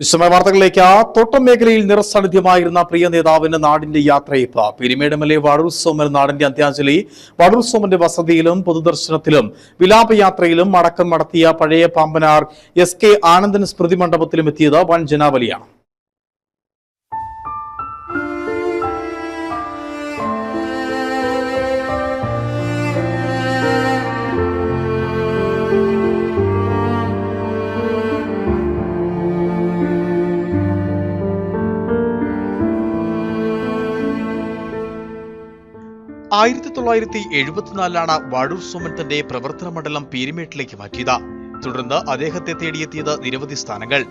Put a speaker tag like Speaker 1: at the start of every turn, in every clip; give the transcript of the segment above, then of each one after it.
Speaker 1: വിശദമായ വാർത്തകളിലേക്ക് ആ തോട്ടം മേഖലയിൽ നിറസാന്നിധ്യമായിരുന്ന പ്രിയ നേതാവിന്റെ നാടിന്റെ യാത്രയിപ്പ്. Peermade M L A Vadoor Soman നാടിന്റെ അന്ത്യാഞ്ജലി വടൂർ സോമന്റെ വസതിയിലും പൊതുദർശനത്തിലും വിലാപയാത്രയിലും അടക്കം നടത്തിയ പഴയ പാമ്പനാർ എസ് കെ ആനന്ദൻ സ്മൃതി മണ്ഡപത്തിലും എത്തിയത് വൻ ജനാവലിയാണ്. ആയിരത്തി തൊള്ളായിരത്തി എഴുപത്തിനാലിലാണ് വാഴൂർ സോമൻ തന്റെ പ്രവർത്തന മണ്ഡലം പീരിമേട്ടിലേക്ക് മാറ്റിയത്. തുടർന്ന് അദ്ദേഹത്തെ തേടിയെത്തിയത് നിരവധി സ്ഥാനങ്ങൾ.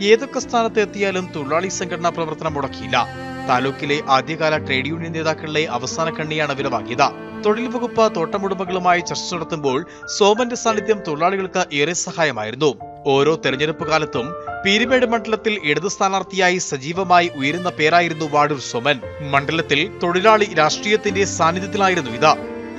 Speaker 1: ഏതൊക്കെ സ്ഥാനത്ത് എത്തിയാലും തൊഴിലാളി സംഘടനാ പ്രവർത്തനം മുടക്കിയില്ല. താലൂക്കിലെ ആദ്യകാല ട്രേഡ് യൂണിയൻ നേതാക്കളിലെ അവസാന കണ്ണിയാണ് വിലവാങ്ങിയത് തൊഴിൽ വകുപ്പ് തോട്ടമുടമകളുമായി ചർച്ച നടത്തുമ്പോൾ സോമന്റെ സാന്നിധ്യം തൊഴിലാളികൾക്ക് ഏറെ സഹായമായിരുന്നു. ഓരോ തെരഞ്ഞെടുപ്പ് കാലത്തും പീരുമേട് മണ്ഡലത്തിൽ ഇടതു സ്ഥാനാർത്ഥിയായി സജീവമായി ഉയരുന്ന പേരായിരുന്നു വാടൂർ സോമൻ. മണ്ഡലത്തിൽ തൊഴിലാളി രാഷ്ട്രീയത്തിന്റെ സാന്നിധ്യത്തിലായിരുന്നു ഇത്.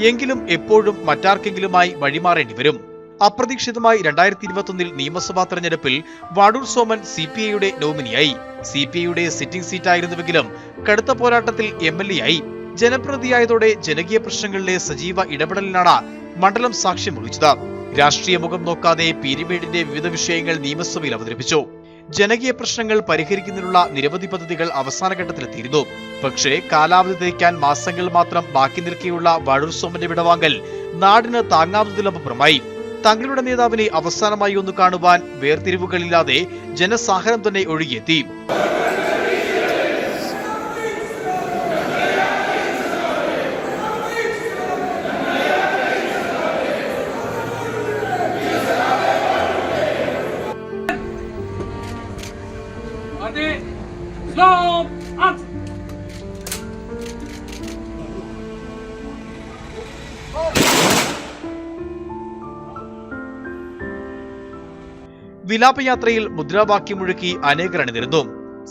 Speaker 1: എങ്കിലും എപ്പോഴും മറ്റാർക്കെങ്കിലുമായി വഴിമാറേണ്ടി വരും. അപ്രതീക്ഷിതമായി രണ്ടായിരത്തി ഇരുപത്തൊന്നിൽ നിയമസഭാ തെരഞ്ഞെടുപ്പിൽ വാടൂർ സോമൻ സി പി ഐയുടെ നോമിനിയായി. സി പി ഐയുടെ സിറ്റിംഗ് സീറ്റായിരുന്നുവെങ്കിലും കടുത്ത പോരാട്ടത്തിൽ എം എൽ എ ആയി. ജനപ്രതിയായതോടെ ജനകീയ പ്രശ്നങ്ങളിലെ സജീവ ഇടപെടലിനാണ് മണ്ഡലം സാക്ഷ്യം വഹിച്ചത്. രാഷ്ട്രീയ മുഖം നോക്കാതെ പീരിമേടിന്റെ വിവിധ വിഷയങ്ങൾ നിയമസഭയിൽ അവതരിപ്പിച്ചു. ജനകീയ പ്രശ്നങ്ങൾ പരിഹരിക്കുന്നതിനുള്ള നിരവധി പദ്ധതികൾ അവസാനഘട്ടത്തിലെത്തിയിരുന്നു പക്ഷേ കാലാവധി തേക്കാൻ മാസങ്ങൾ മാത്രം ബാക്കി നിൽക്കെയുള്ള വഴൂർ സോമന്റെ വിടവാങ്ങൽ നാടിന് താങ്ങാവുന്നതിലപ്പുറമായി തങ്ങളുടെ നേതാവിനെ അവസാനമായി ഒന്ന് കാണുവാൻ വേർതിരിവുകളില്ലാതെ ജനസാഹരം തന്നെ ഒഴുകിയെത്തി.
Speaker 2: Ready, slow, up.
Speaker 1: വിലാപയാത്രയിൽ മുദ്രാവാക്യം മുഴുക്കി അനേകർ അണിനിരുന്നു.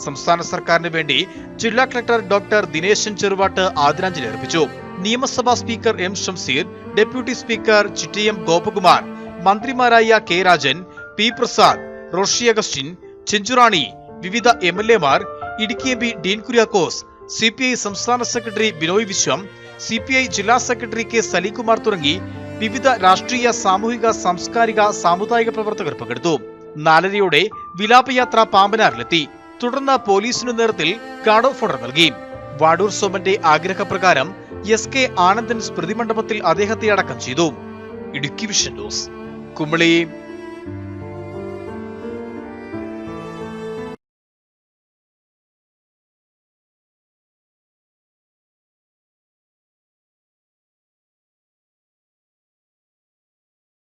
Speaker 1: സംസ്ഥാന സർക്കാരിന് വേണ്ടി ജില്ലാ കളക്ടർ ഡോക്ടർ ദിനേശൻ ചെറുവാട്ട് ആദരാഞ്ജലി അർപ്പിച്ചു. നിയമസഭാ speaker M Shamseer deputy speaker Chittayam Gopakumar മന്ത്രിമാരായ കെ രാജൻ പി പ്രസാദ് റോഷി അഗസ്റ്റിൻ ചെഞ്ചുറാണി വിവിധ എം എൽ എമാർ Idukki M P Dean Kuriakose C P I സംസ്ഥാന secretary Binoy Viswam C P I ജില്ലാ സെക്രട്ടറി കെ സലികുമാർ തുടങ്ങി വിവിധ രാഷ്ട്രീയ സാമൂഹിക സാംസ്കാരിക സാമുദായിക പ്രവർത്തകർ പങ്കെടുത്തു. നാലരയോടെ വിലാപയാത്ര പാമ്പനാറിലെത്തി. തുടർന്ന് പോലീസിനു നേതൃത്വത്തിൽ ഗാർഡ് ഓഫ് ഓർഡർ നൽകി. വാടൂർ സോമന്റെ ആഗ്രഹപ്രകാരം എസ് കെ ആനന്ദൻ സ്മൃതി മണ്ഡപത്തിൽ അദ്ദേഹത്തെ അടക്കം ചെയ്തു. Idukki vision news. കുമളി